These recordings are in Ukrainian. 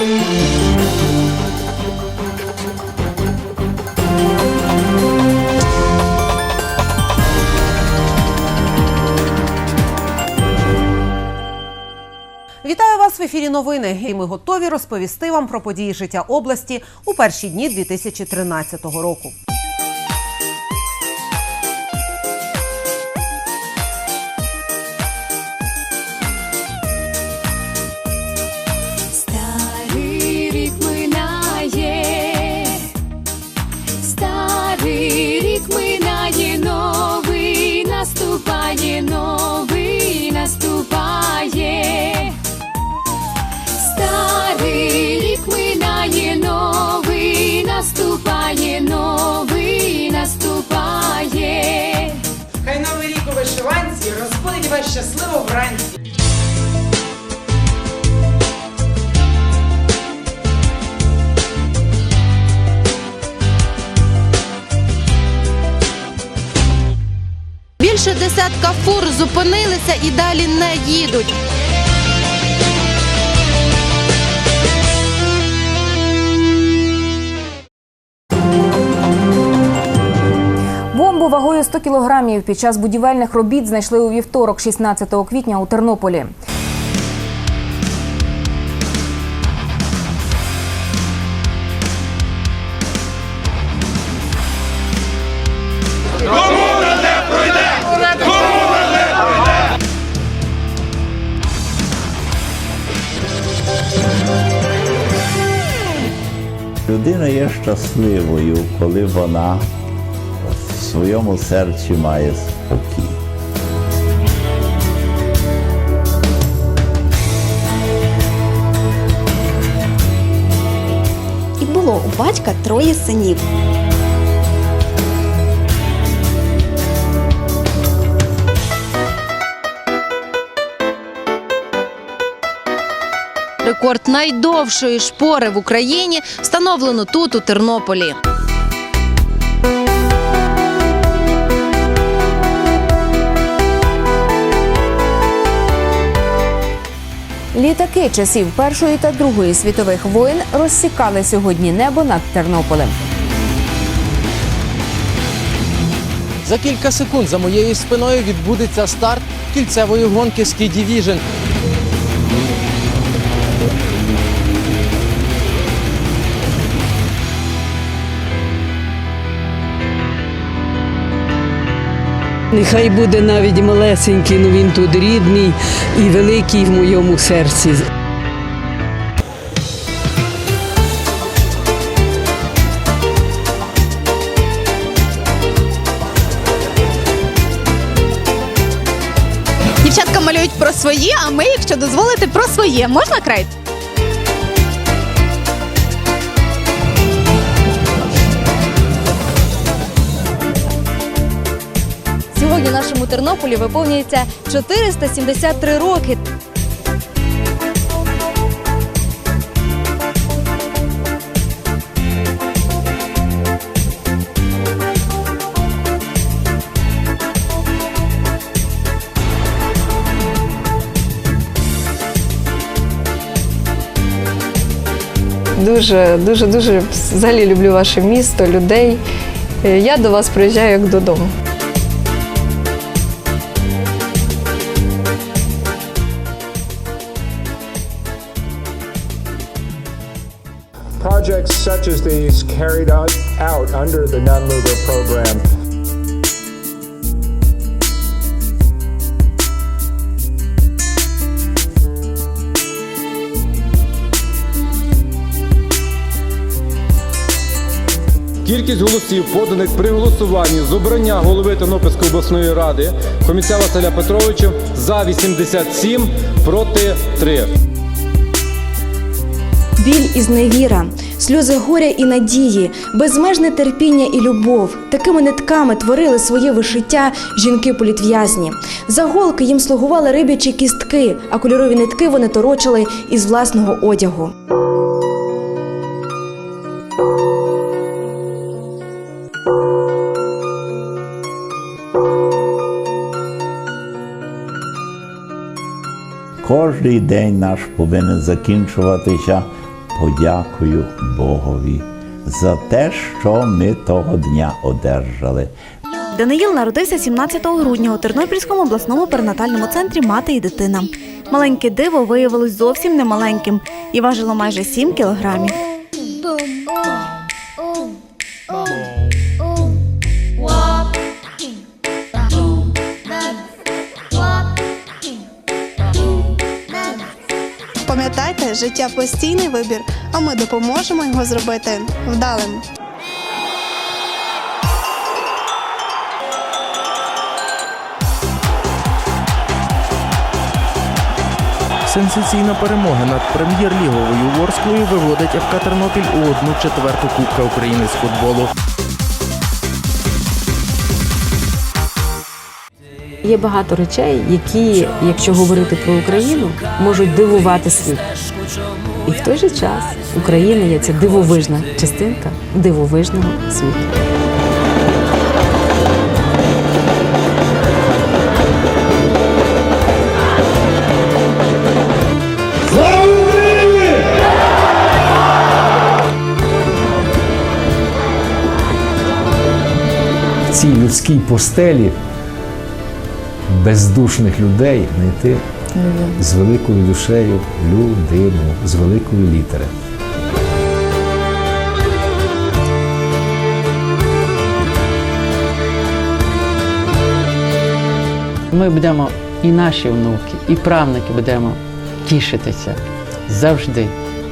Вітаю вас в ефірі новини. І ми готові розповісти вам про події життя області у перші дні 2013 року. Щасливо вранці. Більше десятка фур зупинилися і далі не їдуть. Бомбу вагою 100 кілограмів. Під час будівельних робіт знайшли у вівторок, 16 квітня у Тернополі. Людина є щасливою, коли вона своєму серці має спокій. І було у батька троє синів. Рекорд найдовшої шпори в Україні встановлено тут, у Тернополі. Літаки часів Першої та Другої світових воєн розсікали сьогодні небо над Тернополем. За кілька секунд за моєю спиною відбудеться старт кільцевої гонки Ski Division. Нехай буде навіть малесенький, але він тут рідний і великий в моєму серці. Дівчатка малюють про своє, а ми, якщо дозволите, про своє. Можна край? Сьогодні нашому Тернополі виповнюється 473 роки. Дуже, дуже, дуже взагалі люблю ваше місто, людей. Е, Я до вас приїжджаю як додому. Projects such as these carried out under the Nunlugar program Кількість голосів, поданих при голосуванні з обрання голови Тернопільської обласної ради комісія Василя Петровича за 87 проти 3. Біль і зневіра, сльози горя і надії, безмежне терпіння і любов. Такими нитками творили своє вишиття жінки-політв'язні. За голки їм слугували рибячі кістки, а кольорові нитки вони торочили із власного одягу. Кожний день наш повинен закінчуватися подякую Богові за те, що ми того дня одержали. Даниїл народився 17 грудня у Тернопільському обласному перинатальному центрі Мати і дитина. Маленьке диво виявилось зовсім немаленьким і важило майже 7 кілограмів. Життя постійний вибір, а ми допоможемо його зробити вдалим. Сенсаційна перемога над прем'єр-ліговою Ворсклою виводить ФК Тернопіль у одну четверту Кубка України з футболу. Є багато речей, які, якщо говорити про Україну, можуть дивувати світ. І в той же час Україна є ця дивовижна частинка дивовижного світу. в цій людській постелі бездушних людей знайти з великою душею людину, з великої літери. Ми будемо і наші внуки, і правнуки будемо тішитися завжди,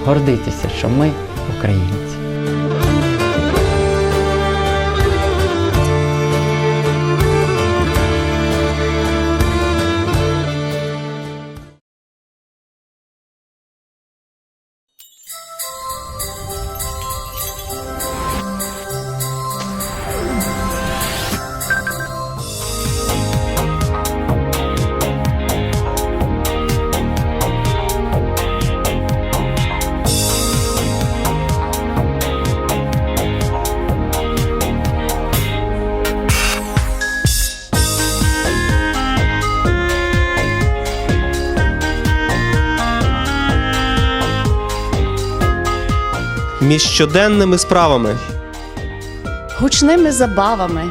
гордитися, що ми українці. Між щоденними справами гучними забавами,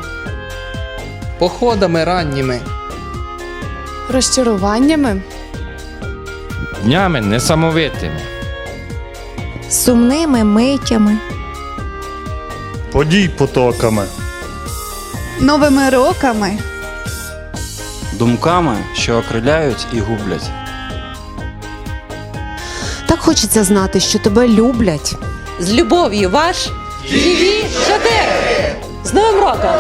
Походами ранніми. розчаруваннями, Днями несамовитими. сумними миттями, Подій потоками. Новими роками Думками, що окриляють і гублять. Так хочеться знати, що тебе люблять. З любов'ю ваш живі шатери! З Новим роком!